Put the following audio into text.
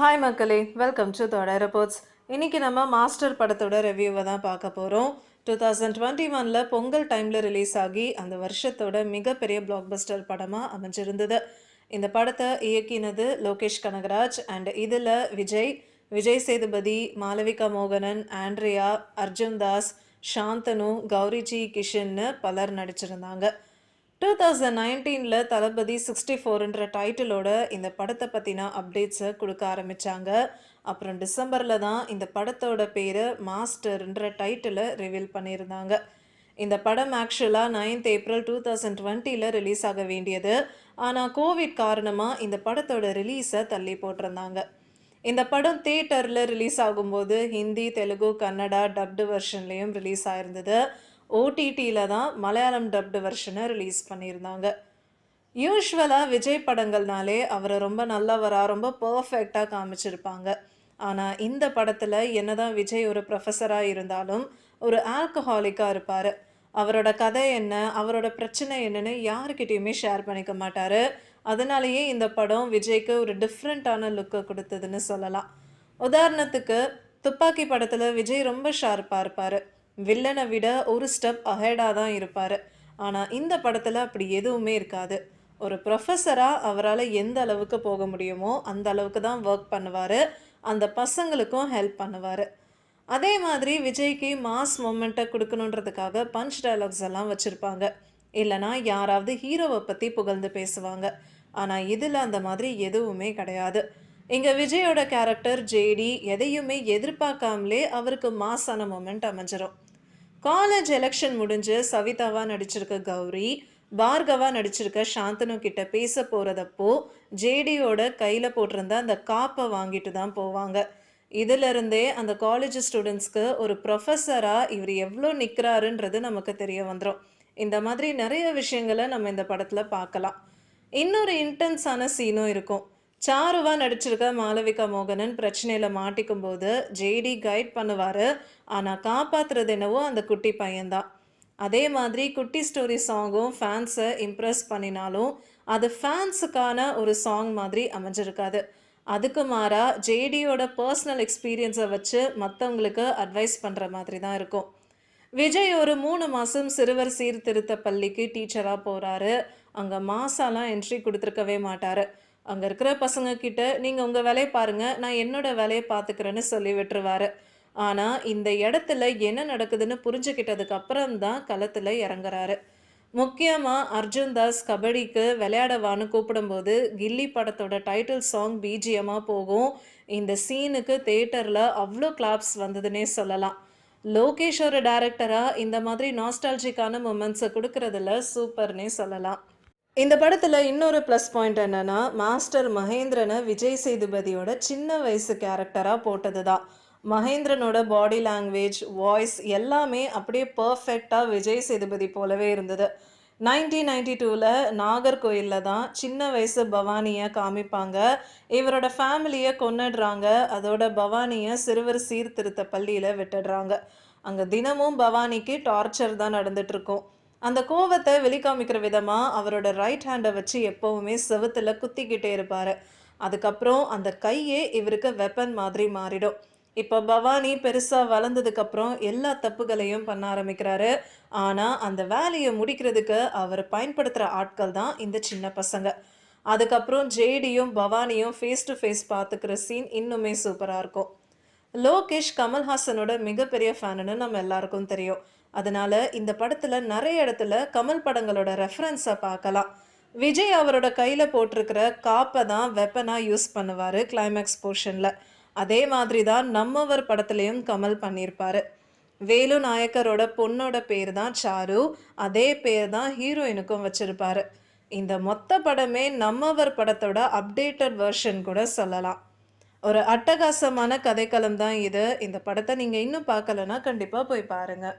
Hi மக்களே. Welcome to தொடர் reports இன்னைக்கு நம்ம மாஸ்டர் படத்தோட ரிவ்யூவை தான் பார்க்க போகிறோம் டூ தௌசண்ட் டுவெண்ட்டி ஒனில் பொங்கல் டைமில் ரிலீஸ் ஆகி அந்த வருஷத்தோட மிகப்பெரிய பிளாக்பஸ்டர் படமாக அமைஞ்சிருந்தது. இந்த படத்தை இயக்கினது லோகேஷ் கனகராஜ் அண்ட் இதில் விஜய். விஜய் சேதுபதி மாலவிகா மோகனன் ஆண்ட்ரியா அர்ஜுன் தாஸ் சாந்தனு கௌரிஜி கிஷன்னு பலர் நடிச்சிருந்தாங்க. டூ தௌசண்ட் நைன்டீனில் தளபதி சிக்ஸ்டி ஃபோர்ன்ற டைட்டிலோட இந்த படத்தை பற்றின அப்டேட்ஸை கொடுக்க ஆரம்பித்தாங்க அப்புறம் டிசம்பரில் தான் இந்த படத்தோட பேர் மாஸ்டர்ன்ற டைட்டிலை ரிவீல் பண்ணியிருந்தாங்க. இந்த படம் ஆக்சுவலாக நைன்த் ஏப்ரல் டூ தௌசண்ட் டுவெண்ட்டியில் ரிலீஸ் ஆக வேண்டியது. ஆனால் கோவிட் காரணமாக இந்த படத்தோட ரிலீஸை தள்ளி போட்டிருந்தாங்க. இந்த படம் தேட்டரில் ரிலீஸ் ஆகும்போது ஹிந்தி தெலுங்கு கன்னடா டப்டு வெர்ஷன்லேயும் ரிலீஸ் ஆயிருந்தது. ஓடிடியில் தான் மலையாளம் டப்டு வெர்ஷனை ரிலீஸ் பண்ணியிருந்தாங்க. யூஸ்வலாக விஜய் படங்கள்னாலே அவரை ரொம்ப நல்லவராக ரொம்ப பர்ஃபெக்டாக காமிச்சிருப்பாங்க. ஆனால் இந்த படத்தில் என்னதான் விஜய் ஒரு ப்ரொஃபஸராக இருந்தாலும் ஒரு ஆல்கஹாலிக்காக இருப்பார். அவரோட கதை என்ன அவரோட பிரச்சனை என்னன்னு யாருக்கிட்டேயுமே ஷேர் பண்ணிக்க மாட்டார். அதனாலேயே இந்த படம் விஜய்க்கு ஒரு டிஃப்ரெண்ட்டான லுக்கை கொடுத்ததுன்னு சொல்லலாம். உதாரணத்துக்கு துப்பாக்கி படத்தில் விஜய் ரொம்ப ஷார்ப்பாக இருப்பார். வில்லனை விட ஒரு ஸ்டெப் அஹெடாக தான் இருப்பார். ஆனால் இந்த படத்தில் அப்படி எதுவுமே இருக்காது. ஒரு ப்ரொஃபஸராக அவரால் எந்த அளவுக்கு போக முடியுமோ அந்த அளவுக்கு தான் ஒர்க் பண்ணுவார். அந்த பசங்களுக்கும் ஹெல்ப் பண்ணுவார். அதே மாதிரி விஜய்க்கு மாஸ் மொமெண்ட்டை கொடுக்கணுன்றதுக்காக பஞ்ச் டைலாக்ஸ் எல்லாம் வச்சுருப்பாங்க. இல்லைனா யாராவது ஹீரோவை பற்றி புகழ்ந்து பேசுவாங்க. ஆனால் இதில் அந்த மாதிரி எதுவுமே கிடையாது. இங்கே விஜயோட கேரக்டர் ஜேடி எதையுமே எதிர்பார்க்காமலே அவருக்கு மாஸான மொமெண்ட் அமைஞ்சிரும். காலேஜ் எலெக்ஷன் முடிஞ்சு சவிதாவா நடிச்சிருக்க கௌரி பார்கவா நடிச்சிருக்க சாந்தனு கிட்ட பேச போகிறதப்போ ஜேடியோட கையில் போட்டிருந்த அந்த காப்பை வாங்கிட்டு தான் போவாங்க. இதிலிருந்தே அந்த காலேஜ் ஸ்டூடெண்ட்ஸ்க்கு ஒரு ப்ரொஃபஸராக இவர் எவ்வளோ நிற்கிறாருன்றது நமக்கு தெரிய வந்துடும் இந்த மாதிரி நிறைய விஷயங்களை நம்ம இந்த படத்தில் பார்க்கலாம். இன்னொரு இன்டென்ஸான சீனும் இருக்கும். சாருவா நடிச்சிருக்க மாளவிகா மோகனன் பிரச்சனையில் மாட்டிக்கும் போது ஜேடி கைட் பண்ணுவார். ஆனால் காப்பாற்றுறது என்னவோ அந்த குட்டி பையன்தான். அதே மாதிரி குட்டி ஸ்டோரி சாங்கும் ஃபேன்ஸை இம்ப்ரெஸ் பண்ணினாலும் அது ஃபேன்ஸுக்கான ஒரு சாங் மாதிரி அமைஞ்சிருக்காது. அதுக்கு மாறா ஜேடியோட பர்சனல் எக்ஸ்பீரியன்ஸை வச்சு மற்றவங்களுக்கு அட்வைஸ் பண்ணுற மாதிரி தான் இருக்கும். விஜய் ஒரு மூணு மாதம் சிறுவர் சீர்திருத்த பள்ளிக்கு டீச்சராக போகிறாரு அங்கே மாசாலாம் என்ட்ரி கொடுத்துருக்கவே மாட்டார். அங்கே இருக்கிற பசங்க கிட்ட நீங்கள் உங்கள் வேலையை பாருங்கள் நான் என்னோடய வேலையை பார்த்துக்கிறேன்னு சொல்லி விட்டுருவாரு. ஆனால் இந்த இடத்துல என்ன நடக்குதுன்னு புரிஞ்சுக்கிட்டதுக்கு அப்புறம் தான் களத்தில் இறங்குறாரு. முக்கியமாக அர்ஜுன் தாஸ் கபடிக்கு விளையாடவான்னு கூப்பிடும்போது கில்லி படத்தோட டைட்டில் சாங் பிஜிஎமாக போகும். இந்த சீனுக்கு தேட்டரில் அவ்வளோ கிளாப்ஸ் வந்ததுன்னே சொல்லலாம். லோகேஷ் ஒரு டேரக்டராக இந்த மாதிரி நாஸ்டாலஜிக்கான மூமெண்ட்ஸை கொடுக்கறதுல சூப்பர்னே சொல்லலாம். இந்த படத்தில் இன்னொரு ப்ளஸ் பாயிண்ட் என்னென்னா மாஸ்டர் மகேந்திரனை விஜய் சேதுபதியோட சின்ன வயசு கேரக்டராக போட்டது தான் மகேந்திரனோட பாடி லாங்குவேஜ் வாய்ஸ் எல்லாமே அப்படியே பர்ஃபெக்டாக விஜய் சேதுபதி போலவே இருந்தது. நைன்டீன் நைன்டி டூவில் நாகர்கோயிலில் தான் சின்ன வயசு பவானியை காமிப்பாங்க. இவரோட ஃபேமிலியை கொன்னுடுறாங்க. அதோட பவானியை சிறுவர் சீர்திருத்த பள்ளியில் விட்டுடுறாங்க. அங்கே தினமும் பவானிக்கு டார்ச்சர் தான் நடந்துட்டுருக்கும் அந்த கோவத்தை வெளிக்காமிக்கிற விதமாக அவரோட ரைட் ஹேண்டை வச்சு எப்போவுமே செவத்தில் குத்திக்கிட்டே இருப்பார். அதுக்கப்புறம் அந்த கையே இவருக்கு வெப்பன் மாதிரி மாறிடும். இப்போ பவானி பெருசாக வளர்ந்ததுக்கப்புறம் எல்லா தப்புகளையும் பண்ண ஆரம்பிக்கிறாரு. ஆனால் அந்த வேலையை முடிக்கிறதுக்கு அவர் பயன்படுத்துகிற ஆட்கள் தான் இந்த சின்ன பசங்க. அதுக்கப்புறம் ஜேடியும் பவானியும் ஃபேஸ் டு ஃபேஸ் பார்த்துக்கிற சீன் இன்னுமே சூப்பராக இருக்கும். லோகேஷ் கமல்ஹாசனோட மிகப்பெரிய ஃபேனுன்னு நம்ம எல்லாருக்கும் தெரியும். அதனால் இந்த படத்தில் நிறைய இடத்துல கமல் படங்களோட ரெஃபரன்ஸை பார்க்கலாம். விஜய் அவரோட கையில் போட்டிருக்கிற காப்பை தான் வெப்பனாக யூஸ் பண்ணுவார் கிளைமேக்ஸ் போர்ஷனில் அதே மாதிரி தான் நம்மவர் படத்துலையும் கமல் பண்ணியிருப்பார். வேலு நாயக்கரோட பொண்ணோட பேர் தான் சாரு அதே பேர் தான் ஹீரோயினுக்கும் வச்சுருப்பார். இந்த மொத்த படமே நம்மவர் படத்தோட அப்டேட்டட் வெர்ஷன் கூட சொல்லலாம். ஒரு அட்டகாசமான கதைக்களம் தான் இது. இந்த படத்தை நீங்கள் இன்னும் பார்க்கலன்னா கண்டிப்பாக போய் பாருங்கள்